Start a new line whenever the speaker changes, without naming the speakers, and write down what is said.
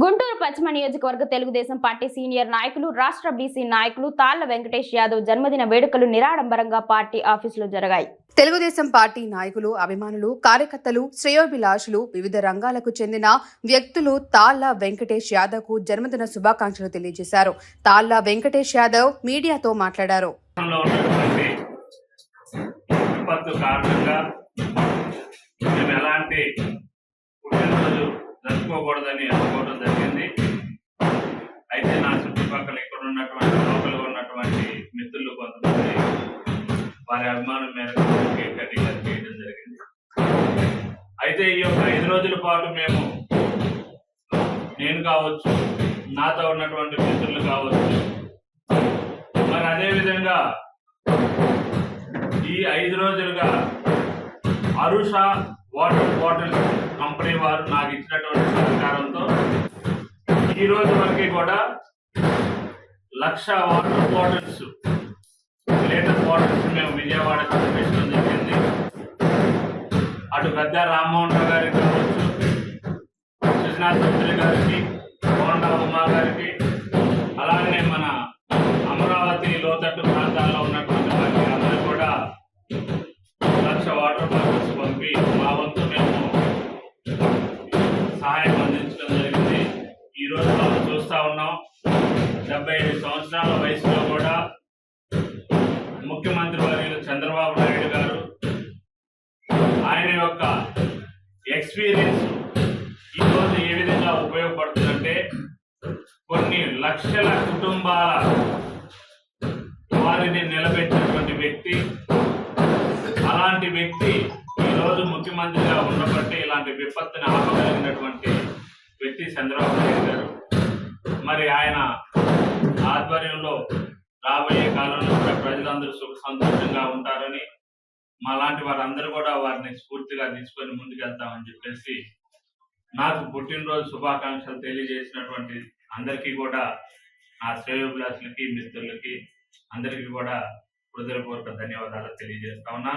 గుంటూరు పశ్చిమ నియోజకవర్గ Telugu Desam party senior నాయకులు రాష్ట్ర బీసీ నాయకులు తాళ్ళ వెంకటేష్ యాదవ్ జన్మదిన వేడుకలు నిరాడంబరంగా పార్టీ ఆఫీసులో జరిగాయి.
తెలుగుదేశం పార్టీ నాయకులు అభిమానులు కార్యకర్తలు శ్రేయోభిలాషులు వివిధ రంగాలకు చెందిన వ్యక్తులు తాళ్ళ వెంకటేష్ యాదవ్కు జన్మదిన శుభాకాంక్షలు తెలియజేశారు. తాళ్ళ వెంకటేష్ యాదవ్ మీడియాతో మాట్లాడారు.
ఎలాంటి జరుపుకోకూడదని అనుకోవడం జరిగింది అయితే నా చుట్టుపక్కల ఇక్కడ ఉన్నటువంటి లోకల్గా ఉన్నటువంటి మిత్రులు కొంతమంది వారి అభిమానం మేరకు కటింగ్ చేయడం జరిగింది. అయితే ఈ యొక్క ఐదు రోజుల పాటు మేము నేను కావచ్చు నాతో ఉన్నటువంటి మిత్రులు కావచ్చు మరి అదే విధంగా ఈ ఐదు రోజులుగా అరుష వాటర్ బాటిల్ కంపెనీ వారు నాకు ఇచ్చినటువంటి సహకారంతో ఈ రోజు వరకు కూడా lakh water bottles litre bottles మేము విజయవాడ పంపించడం జరిగింది అటు పెద్ద రామ్మోహన్ రావు గారికి కావచ్చు సుజనా చౌదరి గారికి కోండా ఉమా గారికి అలాగే మన అమరావతి లోతట్టు ప్రాంతాల్లో ఉన్నటువంటి వారికి అందరూ కూడా లక్ష వాటర్ బాటిల్స్ పంపి మా వంతు మేము సహాయం అందించడం జరిగింది. ఈరోజు మనం చూస్తూ ఉన్నాం. డెబ్బై ఐదు సంవత్సరాల వయసులో కూడా ముఖ్యమంత్రి వర్యులు చంద్రబాబు నాయుడు గారు ఆయన యొక్క ఎక్స్పీరియన్స్ ఈ రోజు ఏ విధంగా ఉపయోగపడుతుందంటే కొన్ని లక్షల కుటుంబాల వారిని నిలబెట్టినటువంటి వ్యక్తి అలాంటి వ్యక్తి ఈ రోజు ముఖ్యమంత్రిగా ఉన్నప్పటికీ ఇలాంటి విపత్తుని ఆపగలిగినటువంటి వ్యక్తి చంద్రబాబు నాయుడు గారు. మరి ఆయన ఆధ్వర్యంలో రాబోయే కాలంలో కూడా ప్రజలందరూ సుఖ సంతోషంగా ఉంటారని మా లాంటి వారందరూ కూడా వారిని స్ఫూర్తిగా తీసుకొని ముందుకెళ్తామని చెప్పేసి నాకు పుట్టినరోజు శుభాకాంక్షలు తెలియజేసినటువంటి అందరికీ కూడా నా శ్రేయోభిలాషులకి మిత్రులకి అందరికీ కూడా హృదయపూర్వక ధన్యవాదాలు తెలియజేస్తా ఉన్నాను.